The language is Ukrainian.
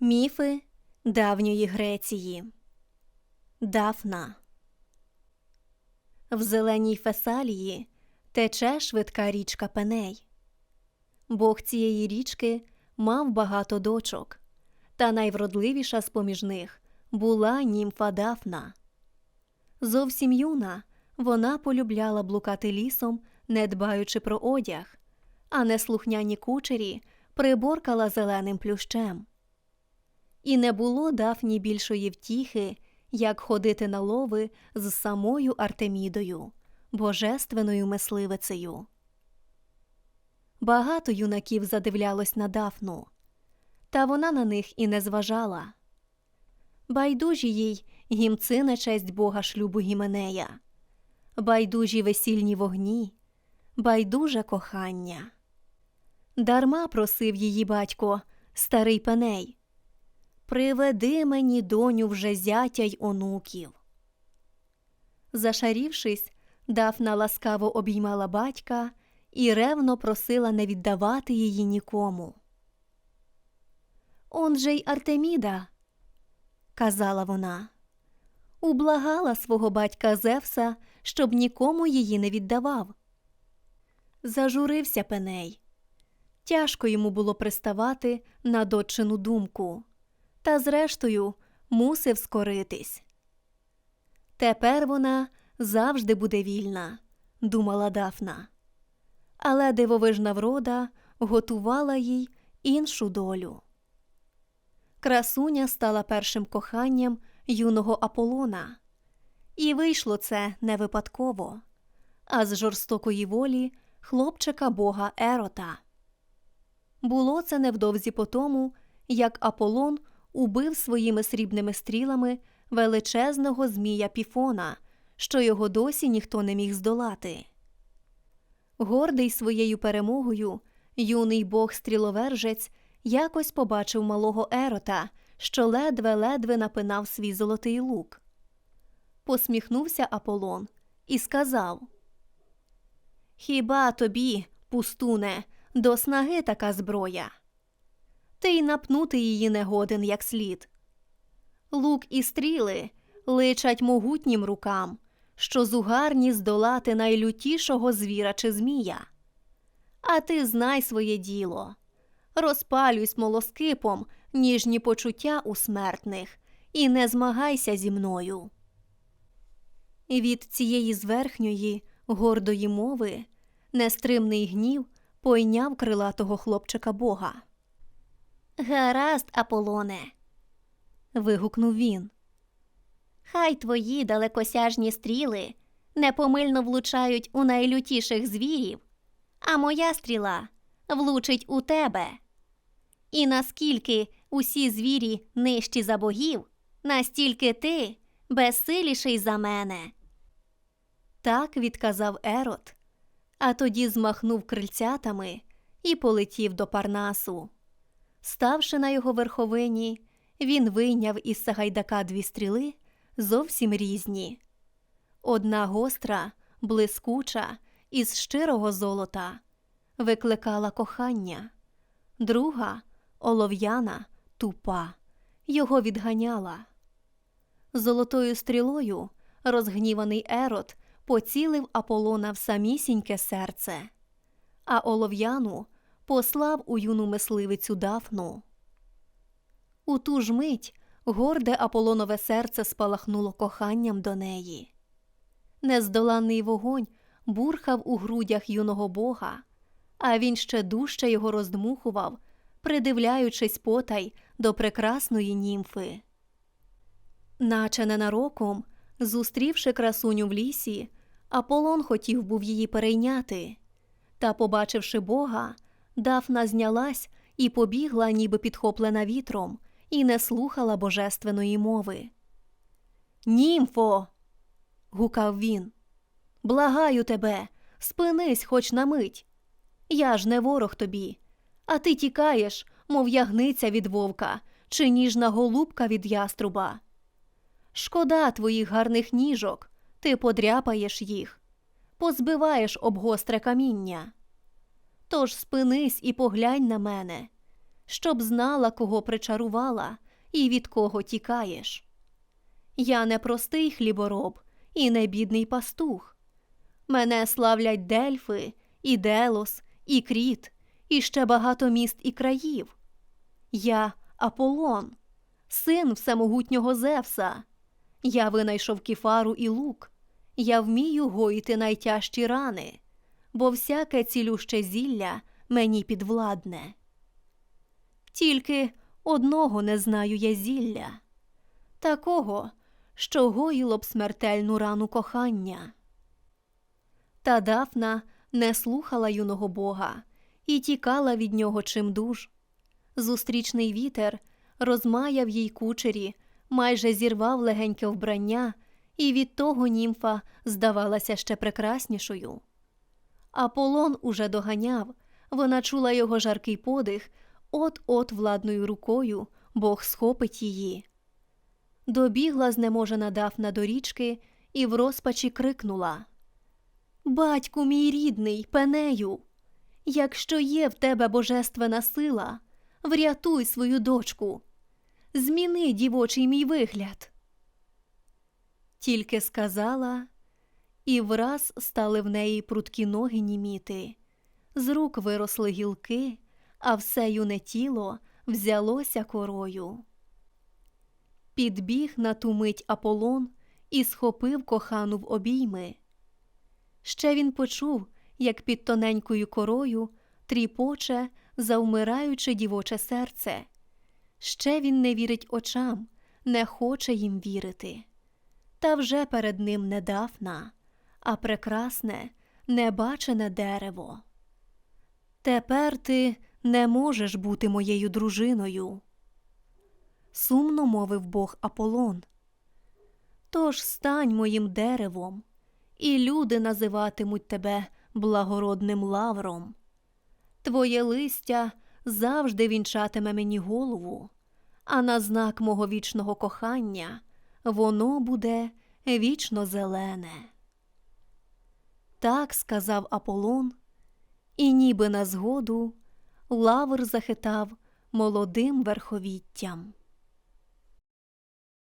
Міфи давньої Греції Дафна В зеленій Фесалії тече швидка річка Пеней. Бог цієї річки мав багато дочок, та найвродливіша з поміж них була німфа Дафна. Зовсім юна вона полюбляла блукати лісом, не дбаючи про одяг, а неслухняні кучері приборкала зеленим плющем. І не було Дафні більшої втіхи, як ходити на лови з самою Артемідою, божественною мисливицею. Багато юнаків задивлялось на Дафну, та вона на них і не зважала. Байдужі їй гімци на честь бога шлюбу Гіменея, байдужі весільні вогні, байдуже кохання. Дарма просив її батько, старий пеней. Приведи мені доню вже зятя й онуків. Зашарівшись, Дафна ласкаво обіймала батька і ревно просила не віддавати її нікому. Он же й Артеміда, казала вона, ублагала свого батька Зевса, щоб нікому її не віддавав. Зажурився Пеней. Тяжко йому було приставати на дочину думку, та зрештою мусив скоритись. Тепер вона завжди буде вільна, думала Дафна. Але дивовижна врода готувала їй іншу долю. Красуня стала першим коханням юного Аполлона, і вийшло це не випадково, а з жорстокої волі хлопчика бога Ерота. Було це невдовзі по тому, як Аполлон убив своїми срібними стрілами величезного змія Піфона, що його досі ніхто не міг здолати. Гордий своєю перемогою, юний бог стріловержець якось побачив малого ерота, що ледве-ледве напинав свій золотий лук. Посміхнувся Аполлон і сказав Хіба тобі, пустуне, до снаги така зброя? Ти й напнути її не годен як слід. Лук і стріли личать могутнім рукам, що зугарні здолати найлютішого звіра чи змія. А ти знай своє діло, розпалюй смолоскипом ніжні почуття у смертних і не змагайся зі мною. Від цієї зверхньої, гордої мови нестримний гнів пойняв крилатого хлопчика бога. Гаразд, Аполоне. вигукнув він. Хай твої далекосяжні стріли непомильно влучають у найлютіших звірів, а моя стріла влучить у тебе. І наскільки усі звірі нижчі за богів, настільки ти безсиліший за мене. Так відказав Ерот, а тоді змахнув крильцятами і полетів до Парнасу. Ставши на його верховині, він вийняв із Сагайдака дві стріли зовсім різні. Одна гостра, блискуча, із щирого золота, викликала кохання, друга олов'яна, тупа, його відганяла. Золотою стрілою розгніваний ерот поцілив Аполлона в самісіньке серце, а олов'яну послав у юну мисливицю Дафну. У ту ж мить горде Аполлонове серце спалахнуло коханням до неї. Нездоланний вогонь бурхав у грудях юного бога, а він ще дужче його роздмухував, придивляючись потай до прекрасної німфи. Наче ненароком, зустрівши красуню в лісі, Аполлон хотів був її перейняти, та, побачивши бога, Дафна знялась і побігла, ніби підхоплена вітром, і не слухала божественної мови. Німфо. гукав він. Благаю тебе, спинись хоч на мить. Я ж не ворог тобі, а ти тікаєш, мов ягниця від вовка чи ніжна голубка від яструба. Шкода твоїх гарних ніжок, ти подряпаєш їх, позбиваєш об гостре каміння. Тож спинись і поглянь на мене. щоб знала, кого причарувала і від кого тікаєш. Я не простий хлібороб і не бідний пастух. Мене славлять Дельфи, і Делос, і Кріт, і ще багато міст і країв. Я Аполлон, син всемогутнього Зевса. Я винайшов кефару і лук. Я вмію гоїти найтяжчі рани, бо всяке цілюще зілля мені підвладне. Тільки одного не знаю я зілля такого, що гоїло б смертельну рану кохання. Та Дафна не слухала юного бога і тікала від нього чимдуж. Зустрічний вітер розмаяв їй кучері, майже зірвав легеньке вбрання, і від того німфа здавалася ще прекраснішою. Аполлон уже доганяв, вона чула його жаркий подих, от-от владною рукою Бог схопить її. Добігла знеможена Дафна до річки і в розпачі крикнула Батьку мій рідний, пенею, якщо є в тебе божественна сила, врятуй свою дочку, зміни дівочий мій вигляд. Тільки сказала, і враз стали в неї прудкі ноги німіти, з рук виросли гілки, а все юне тіло взялося корою. Підбіг на ту мить Аполлон і схопив кохану в обійми. Ще він почув, як під тоненькою корою тріпоче, завмираючи дівоче серце. Ще він не вірить очам, не хоче їм вірити. Та вже перед ним не дафна, а прекрасне, небачене дерево. Тепер ти не можеш бути моєю дружиною. Сумно мовив Бог Аполлон. Тож стань моїм деревом, і люди називатимуть тебе благородним лавром. Твоє листя завжди вінчатиме мені голову, а на знак мого вічного кохання воно буде вічно зелене. Так сказав Аполлон, і ніби на згоду лавр захитав молодим верховіттям.